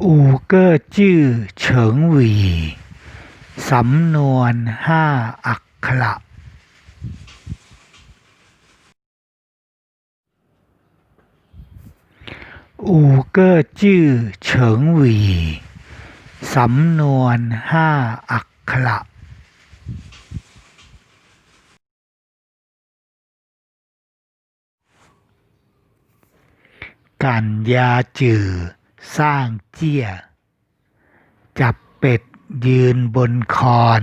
五个จื่อเฉิงวีสำนวนห้าอักขระอูเก้อจื่อเฉิงวีสำนวนห้าอักขระกันยาจือ สร้างเจี้ย จับเป็ดยืนบนคอน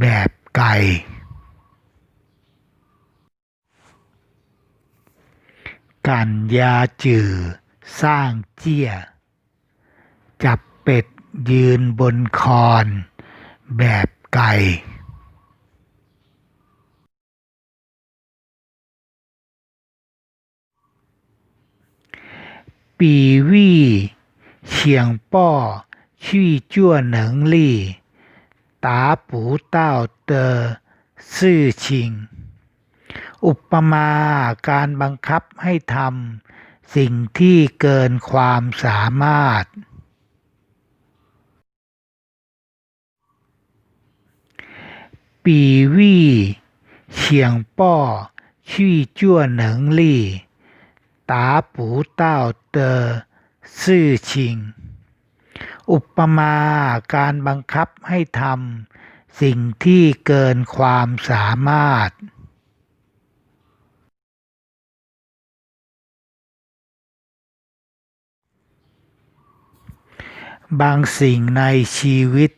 แบบไก่กันยาจือสร้างเจี้ย จับเป็ดยืนบนคอนแบบไก่ ปีวี่เฉียงป้อชี่จั่วหนิงลี่ตาปูเต้าเตอซื่อชิงอุปมาการบังคับให้ทำสิ่งที่เกินความสามารถ ปีวี่เฉียงป้อชี่จั่วหนิงลี่ ตาปูเต้าเตอซื่อชิงอุปมาการบังคับให้ทำสิ่งที่เกินความสามารถบางสิ่งในชีวิต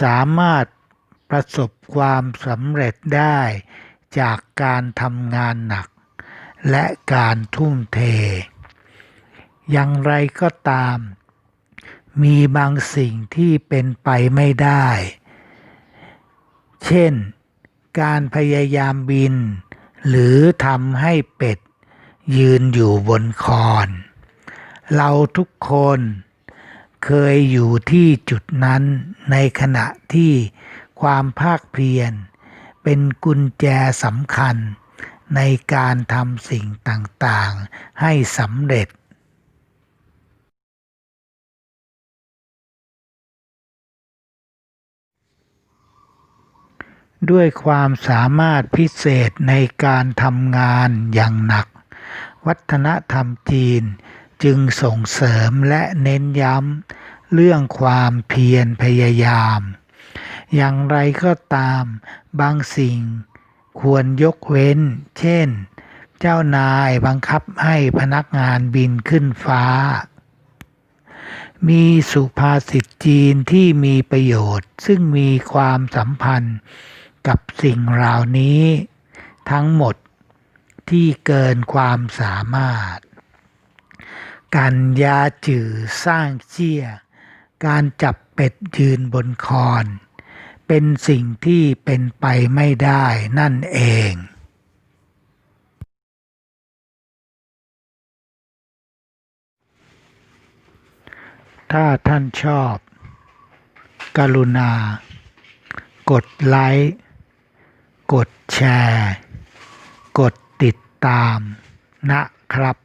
สามารถประสบความสำเร็จได้จากการทำงานหนัก และการทุ่มเท อย่างไรก็ตาม มีบางสิ่งที่เป็นไปไม่ได้ เช่น การพยายามบิน หรือทำให้เป็ด ยืนอยู่บนคอน เราทุกคนเคยอยู่ที่จุดนั้นในขณะที่ความภาคเพียรเป็นกุญแจสำคัญ ในการทำสิ่งต่างๆ ให้สำเร็จด้วยความสามารถพิเศษในการทำงานอย่างหนัก วัฒนธรรมจีนจึงส่งเสริมและเน้นย้ำเรื่องความเพียรพยายาม อย่างไรก็ตามบางสิ่ง ควรยกเว้น เช่น เจ้านายบังคับให้พนักงานบินขึ้นฟ้า มีสุภาษิตจีนที่มีประโยชน์ ซึ่งมีความสัมพันธ์กับสิ่งเหล่านี้ ทั้งหมดที่เกินความสามารถ การยาจือสร้างเชี่ย การจับเป็ดยืนบนคอน เป็นสิ่งที่เป็นไปไม่ได้นั่นเองถ้าท่านชอบ กรุณา กดไลค์ กดแชร์ กดติดตามนะครับ